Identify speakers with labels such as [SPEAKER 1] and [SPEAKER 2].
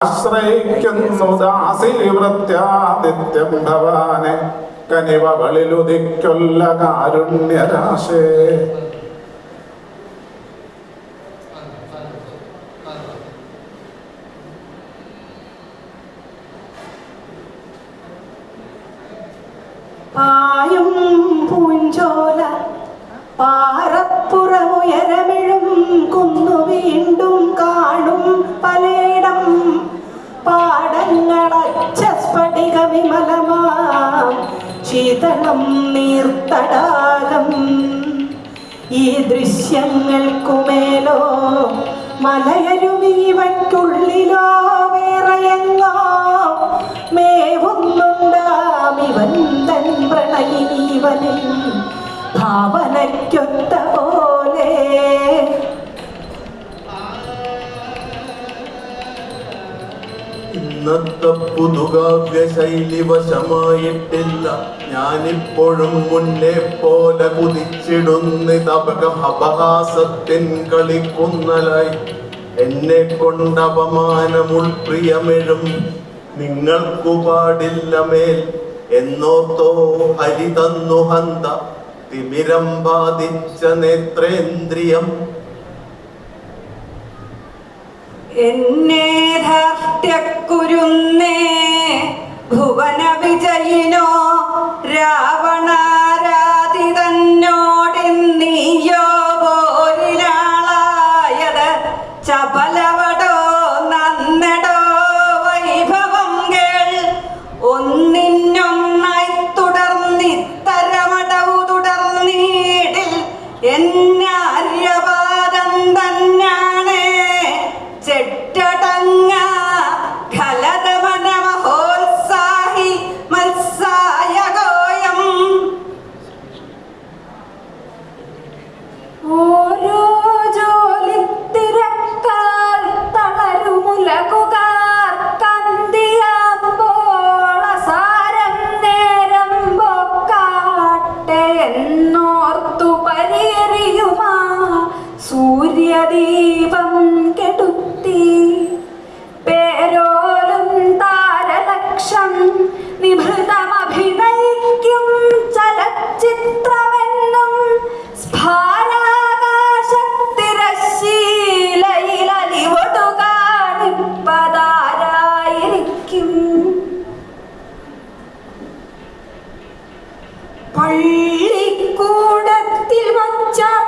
[SPEAKER 1] ആശ്രയിക്കുന്നു ദാസീവൃത്യാദിത്യം ഭവാനെ കനിവകളിലുദിക്കൊല്ല കാരുണ്യരാശേ.
[SPEAKER 2] പായും പൂഞ്ചോല പാറപ്പുറമുയരമിഴും കുന്നു വീണ്ടും കാണും. വിമലമാം. ശീതളം നീർത്തടാകം. ഈ ദൃശ്യങ്ങൾക്കുമേലോ മലയരുമീവയ്ക്കുള്ളിലോ വേറെയെങ്ങോ മേവുന്നുണ്ടാമിവൻ തൻ പ്രണയിനീവനിൽ ഭാവനയ്ക്കൊത്ത പോലെ
[SPEAKER 3] ഇന്നത്തെ പുതുകാവ്യ ശൈലി വശമായിട്ടില്ല. ഞാനിപ്പോഴും മുന്നേ പോലെ കുതിച്ചിടുന്ന അപഹാസത്തിൻ കളിക്കുന്നലായി. എന്നെ കൊണ്ട് അപമാനമുൾ പ്രിയമെഴും നിങ്ങൾക്കു പാടില്ല മേൽ. എന്നോർത്തോ ഹരി തന്നു ഹന്ത തിമിരം ബാധിച്ച നേത്രേന്ദ്രിയം.
[SPEAKER 2] Trabalha സൂര്യദീപം കെടുത്തി. പേരോലും താരലക്ഷം നിഭൃതമഭിനയിക്കും ചലച്ചിത്രമെന്നും സ്ഫാരാകാശത്തിരശീലയിലലിവടുകാണിപ്പതാരായിരിക്കും പള്ളിക്കൂടത്തിൽ വച്ചാൽ